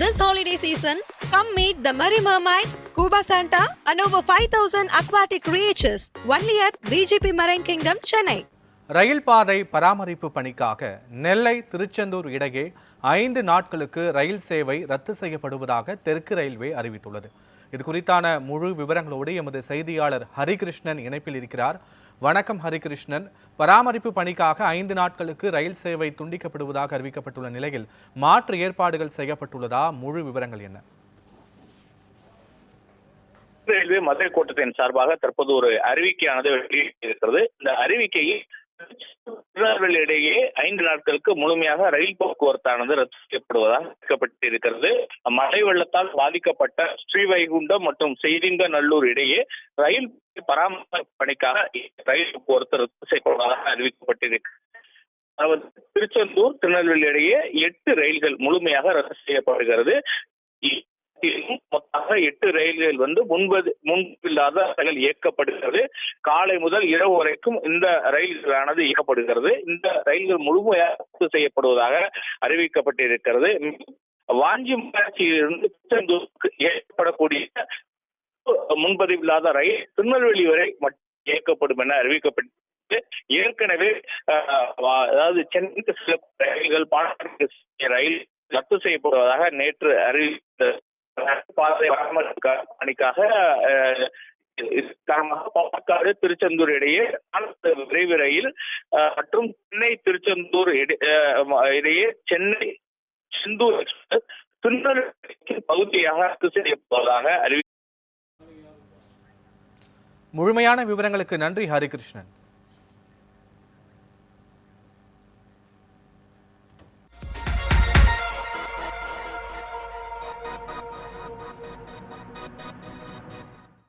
This holiday season, come meet the Merry Mermaid, Scuba Santa, and over 5,000 aquatic creatures only at BGP Marine Kingdom, Chennai. ரயில் பாதை பராமரிப்பு பணிக்காக நெல்லை திருச்செந்தூர் இடையே ஐந்து நாட்களுக்கு ரயில் சேவை ரத்து செய்யப்படுவதாக தெற்கு ரயில்வே அறிவித்துள்ளது இது குறித்தான முழு விவரங்களோடு எமது செய்தியாளர் ஹரிகிருஷ்ணன் இணைப்பில் இருக்கிறார் வணக்கம் ஹரிகிருஷ்ணன். பராமரிப்பு பணிக்காக ஐந்து நாட்களுக்கு ரயில் சேவை துண்டிக்கப்படுவதாக அறிவிக்கப்பட்டுள்ள நிலையில் மாற்று ஏற்பாடுகள் செய்யப்பட்டுள்ளதா? முழு விவரங்கள் என்ன? ரயில்வே மதுரை கோட்டத்தின் சார்பாக தற்போது ஒரு அறிவிக்கையானது வெளியிட்டிருக்கிறது. இந்த அறிவிக்கையில் திருநெல்வேலி இடையே ஐந்து நாட்களுக்கு முழுமையாக ரயில் போக்குவரத்தானது ரத்து செய்யப்படுவதாக அறிவிக்கப்பட்டிருக்கிறது மழை வெள்ளத்தால் பாதிக்கப்பட்ட ஸ்ரீவைகுண்டம் மற்றும் செய்திங்க நல்லூர் இடையே ரயில் பராமரிப்பு பணிக்காக ரயில் போக்குவரத்து ரத்து செய்யப்படுவதாக அறிவிக்கப்பட்டிருக்கிறது. அதாவது திருச்செந்தூர் திருநெல்வேலி இடையே எட்டு ரயில்கள் முழுமையாக ரத்து செய்யப்படுகிறது. மொத்தமாக எட்டு ரயில்கள் வந்து முன்பது முன்பில்லாத ரயில் இயக்கப்படுகிறது. காலை முதல் இரவு வரைக்கும் இந்த ரயில்களானது இயக்கப்படுகிறது. இந்த ரயில்கள் முழுமையாக ரத்து செய்யப்படுவதாக அறிவிக்கப்பட்டிருக்கிறது. வாஞ்சி வாஞ்சிமாட்சியிலிருந்து திருச்செந்தூருக்கு முன்பதிவு முன்பதிவில்லாத ரயில் திருநெல்வேலி வரை மட்டும் இயக்கப்படும் என அறிவிக்கப்பட்டு ஏற்கனவே அதாவது சென்னைக்கு சில ரயில்கள் பாடத்திற்கு ரயில் ரத்து செய்யப்படுவதாக நேற்று அறிவித்த பாதை பணிக்காக காரணமாக பாலக்காடு திருச்செந்தூர் இடையே விரைவு ரயில் மற்றும் சென்னை திருச்செந்தூர் இடையே சென்னை செந்தூர் எக்ஸ்பிரஸ் திருநெல்வேலிக்கு பகுதியாக ரத்து செய்யப்படுவதாக அறிவி முழுமையான விவரங்களுக்கு நன்றி ஹரிகிருஷ்ணன்.